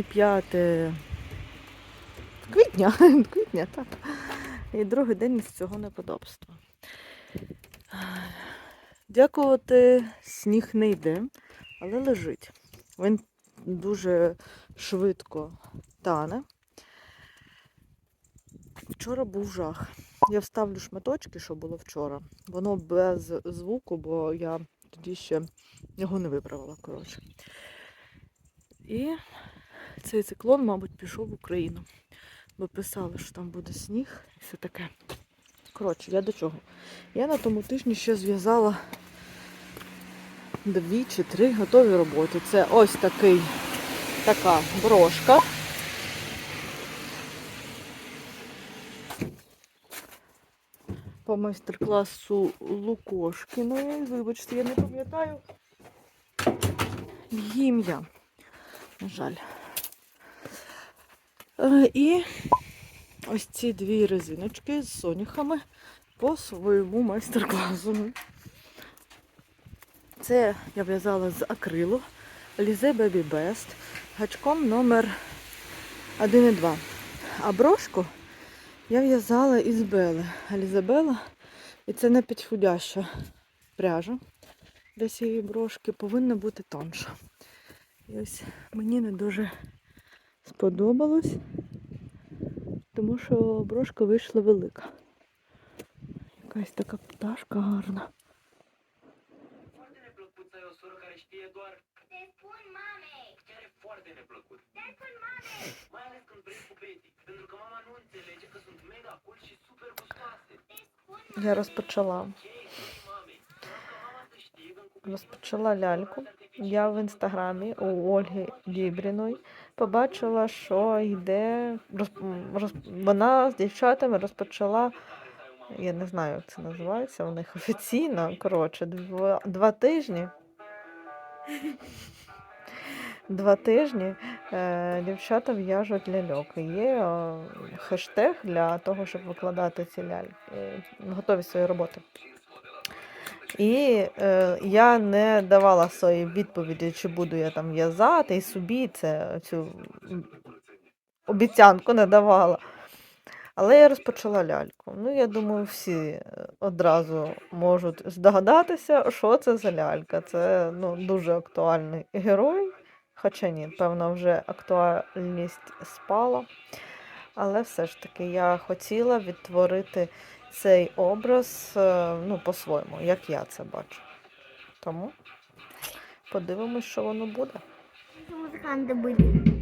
Сьогодні 5 квітня, квітня, так. І другий день з цього неподобства. Дякувати, сніг не йде, але лежить. Він дуже швидко тане. Вчора був жах. Я вставлю шматочки, що було вчора. Воно без звуку, бо я тоді ще його не виправила, коротше. І цей циклон, мабуть, пішов в Україну. Бо писали, що там буде сніг і все таке. Коротше, я до чого? Я на тому тижні ще зв'язала дві чи три готові роботи. Це ось такий, така брошка. По майстер-класу Лукошкіної. Вибачте, я не пам'ятаю її ім'я. На жаль. Е, І ось ці дві резиночки з соняхами по своєму майстер-класу. Це я в'язала з акрилу Lize Baby Best гачком номер 1,2. А брошку я в'язала із Бели. Алізабела. І це не підходяща пряжа для цієї брошки повинна бути тонша. І ось мені не дуже сподобалось, тому що брошка вийшла велика. Якась така пташка гарна. E Я розпочала. Розпочала ляльку. Я в інстаграмі у Ольги Дібріної побачила, що йде. роз- роз- Вона з дівчатами розпочала. Я не знаю, як це називається у них офіційно. Коротше, два, два тижні. Два тижні е, дівчата в'яжуть ляльок. Є е, хештег для того, щоб викладати ці ляльки, е, готові свої роботи. І е, я не давала свої відповіді, чи буду я там в'язати, і собі це, цю обіцянку не давала. Але я розпочала ляльку. Ну, я думаю, всі е, одразу можуть здогадатися, що це за лялька. Це ну, дуже актуальний герой. Хоча ні, певно, вже актуальність спала. Але все ж таки я хотіла відтворити цей образ е, ну, по-своєму, як я це бачу. Тому подивимось, що воно буде. Что музыканты были.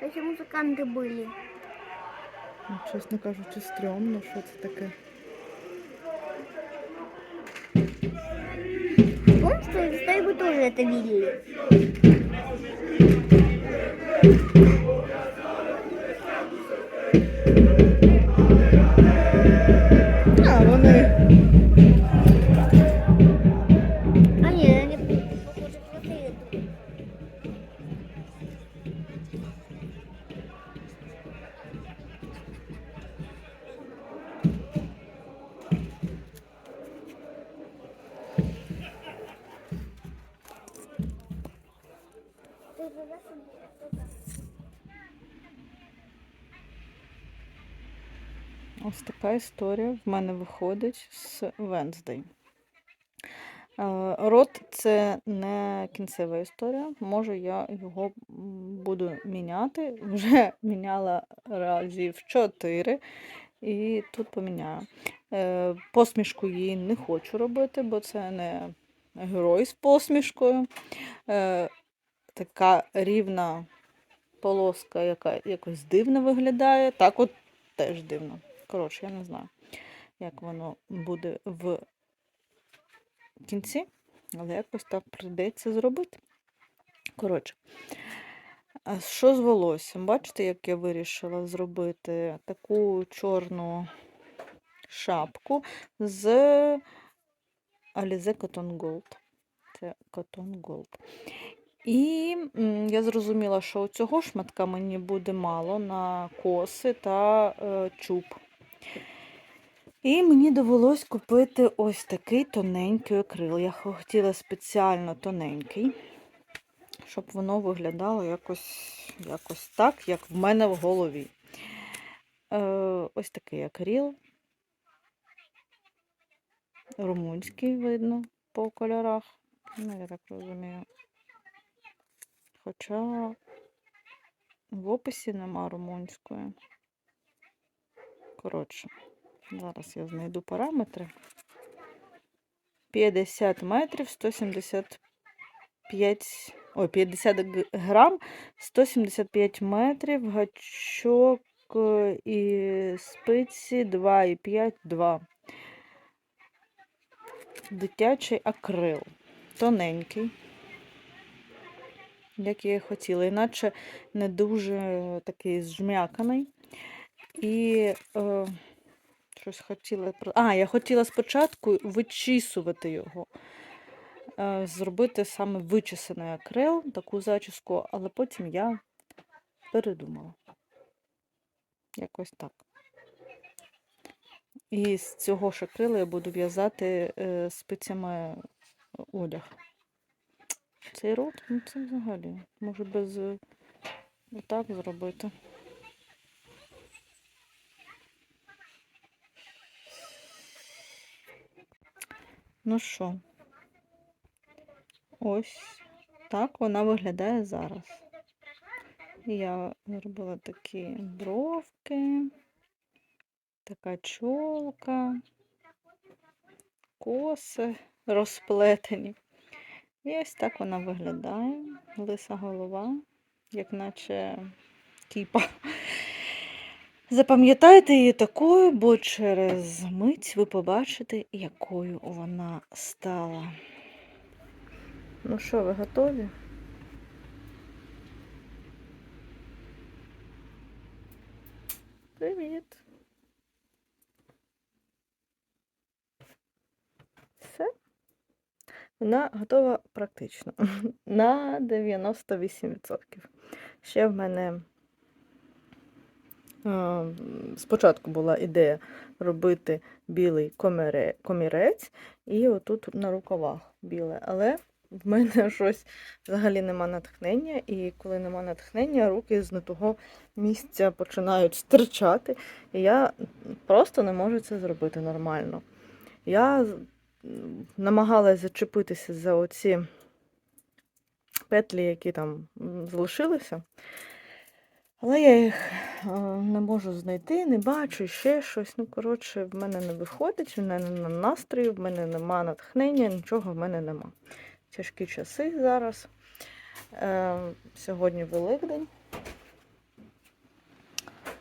Какие музыканты были? Ну, Чесно кажучи, стрьомно, що це таке. Помнишь, что в истории вы тоже это видели? Thank you. Ось така історія в мене виходить з Wednesday. Е, Рот це не кінцева історія. Може, я його буду міняти. Вже міняла разів 4 і тут поміняю. Е, Посмішку їй не хочу робити, бо це не герой з посмішкою. Е, Така рівна полоска, яка якось дивно виглядає. Так от теж дивно. Коротше, я не знаю, як воно буде в кінці, але якось так прийдеться зробити. Коротше, що з волоссям? Бачите, як я вирішила зробити таку чорну шапку з Alize Cotton Gold. Це Cotton Gold. І я зрозуміла, що цього шматка мені буде мало на коси та е, чуб. І мені довелось купити ось такий тоненький акрил. Я хотіла спеціально тоненький, щоб воно виглядало якось, якось так, як в мене в голові. Е, ось такий акрил. Румунський видно по кольорах. Ну, я так розумію. Хоча в описі нема румунської. Коротше, зараз я знайду параметри. 50 метрів, 175, ой, 50 грам, 175 метрів, гачок е, і спиці 2,5, 2. Дитячий акрил. Тоненький. Як я і хотіла, іначе не дуже такий зжмяканий. І е, щось хотіла. А, я хотіла спочатку вичісувати його. Е, зробити саме вичесаний акрил, таку зачіску, але потім я передумала. Якось так. І з цього ж акрила я буду в'язати е, спицями одяг. Цей рот, ну це взагалі. Може без е, отак зробити. Ну що, ось так вона виглядає зараз. Я зробила такі бровки, така чолка, коси розплетені. І ось так вона виглядає. Лиса голова, як наче кіпа. Запам'ятайте її такою, бо через мить ви побачите, якою вона стала. Ну що, ви готові? Привіт. Все. Вона готова практично на 98%. Ще в мене спочатку була ідея робити білий коміре- комірець і отут на рукавах біле, але в мене щось взагалі нема натхнення, і коли нема натхнення, руки з не того місця починають стирчати, і я просто не можу це зробити нормально. Я намагалась зачепитися за оці петлі, які там залишилися. Але я їх е, не можу знайти, не бачу, ще щось. Ну, коротше, в мене не виходить, в мене нема настрою, в мене нема натхнення, нічого в мене нема. Тяжкі часи зараз. Е, сьогодні Великдень.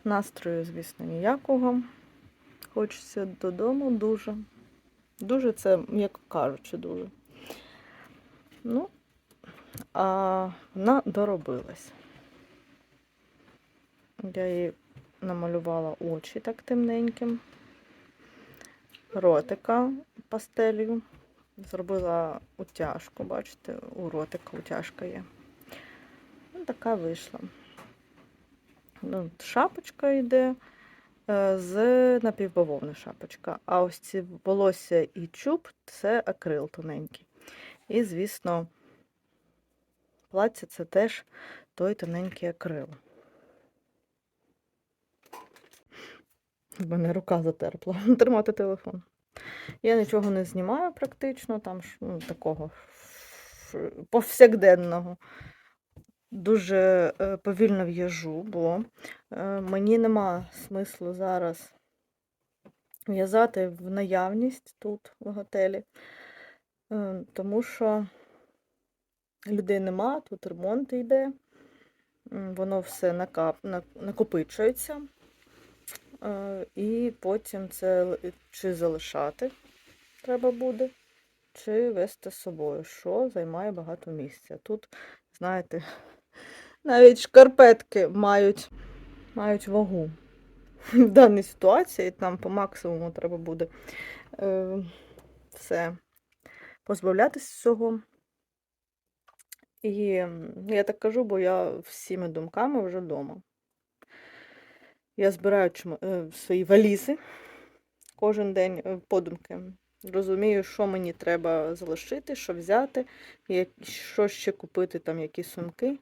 Настрою, звісно, ніякого. Хочеться додому дуже. Дуже це, м'яко кажучи, дуже. Ну, а вона доробилась. Я їй намалювала очі так темненьким, ротика пастелью. Зробила утяжку, бачите, у ротика утяжка є. Ну, така вийшла. Ну, шапочка йде е, з напівбавовни шапочка. А ось ці волосся і чуб це акрил тоненький. І, звісно, плаття це теж той тоненький акрил. В мене рука затерпла тримати телефон. Я нічого не знімаю практично, там ну, такого повсякденного. Дуже е, повільно в'яжу, бо е, мені нема смислу зараз в'язати в наявність тут, в готелі, е, тому що людей нема, тут ремонт йде, воно все накап, накопичується. Е, І потім це чи залишати треба буде, чи вести з собою, що займає багато місця. Тут, знаєте, навіть шкарпетки мають, мають вагу в даній ситуації. Там по максимуму треба буде е, все позбавлятися всього. І я так кажу, бо я всіми думками вже вдома. Я збираю е, свої валізи, кожен день е, подумки. Розумію, що мені треба залишити, що взяти, що ще купити, там якісь сумки,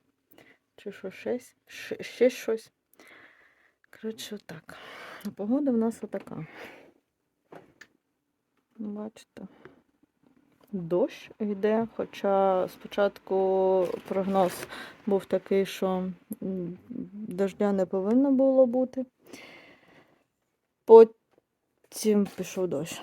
чи що щось, ще, щось. Коротше, отак. А погода в нас отака. Бачите. Дощ йде, хоча спочатку прогноз був такий, що дождя не повинно було бути. Потім пішов дощ.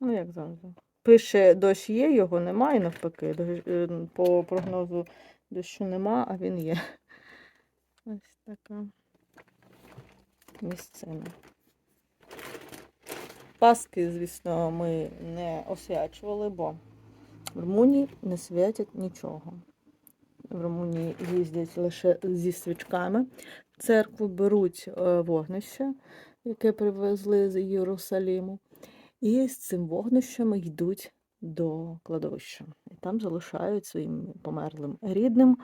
Ну, як завжди. Пише, дощ є, його немає, навпаки. Е, По прогнозу дощу нема, а він є. Ось така місцина. Паски, звісно, ми не освячували, бо в Румунії не святять нічого. В Румунії їздять лише зі свічками. В церкву беруть е, вогнище, яке привезли з Єрусаліму, і з цим вогнищем йдуть до кладовища. І там залишають своїм померлим рідним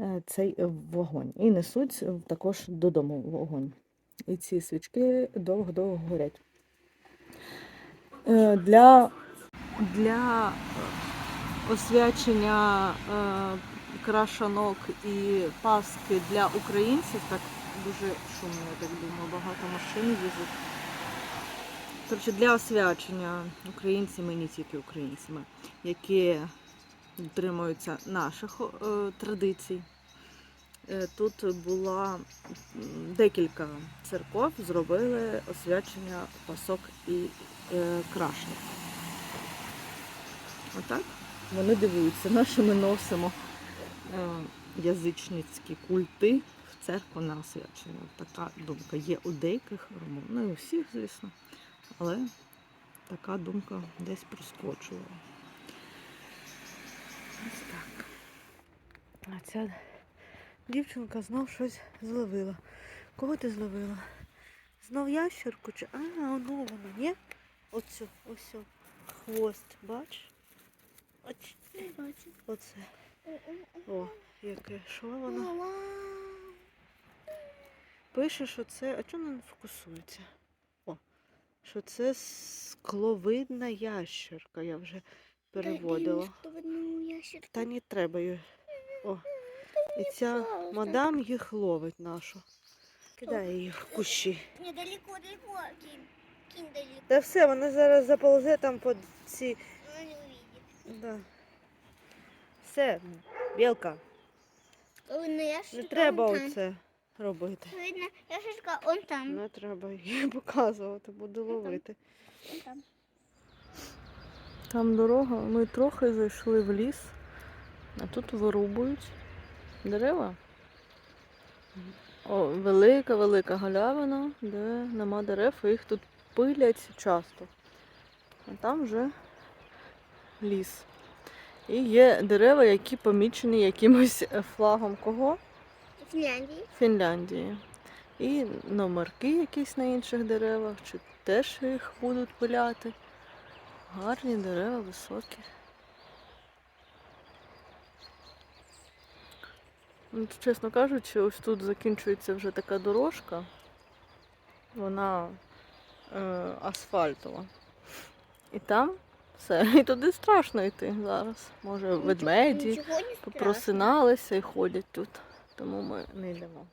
е, цей вогонь. І несуть також додому вогонь. І ці свічки довго-довго горять. Е, Для, для освячення е, крашанок і паски для українців, так дуже шумно, я так думаю, багато машин їздить. Коротше, для освячення українцями, не тільки українцями, які дотримуються наших е, традицій. Тут була декілька церков, зробили освячення пасок і е, крашник. Отак вони дивуються, наші ми носимо е, язичницькі культи в церкву на освячення. Така думка є у деяких румун, не у всіх, звісно, але така думка десь проскочила. Ось так. А ця дівчинка знов щось зловила. Кого ти зловила? Знов ящерку чи. А, воно воно, ні? Оцю, ось. Хвост, бач? Бачу. оце. О, яке. Що воно? Пише, що це. А чому не фокусується? О, що це скловидна ящерка, я вже переводила. Та не треба її. О. І ця мадам їх ловить нашу. Кидає їх в кущі. Недалеко, далеко. Кинь. Кинь далеко. Та все, вона зараз заползе там під ці. Она не увидит. Да. Все, білка. Видно, Не треба там. оце робити. Видно, яшечка, он там. Не треба її показувати, буду ловити. Он там. Там дорога, ми трохи зайшли в ліс, а тут вирубують дерева. О, велика, велика галявина, де нема дерев, і їх тут пилять часто. А там вже ліс. І є дерева, які помічені якимось флагом кого? В Финляндии. Фінляндії. І номерки якісь на інших деревах, чи теж їх будуть пиляти. Гарні дерева, високі. Ну, Чесно кажучи, ось тут закінчується вже така дорожка. Вона асфальтова. І там все. І туди страшно йти зараз. Може, ведмеді не страшно. попросиналися і ходять тут. Тому ми не йдемо.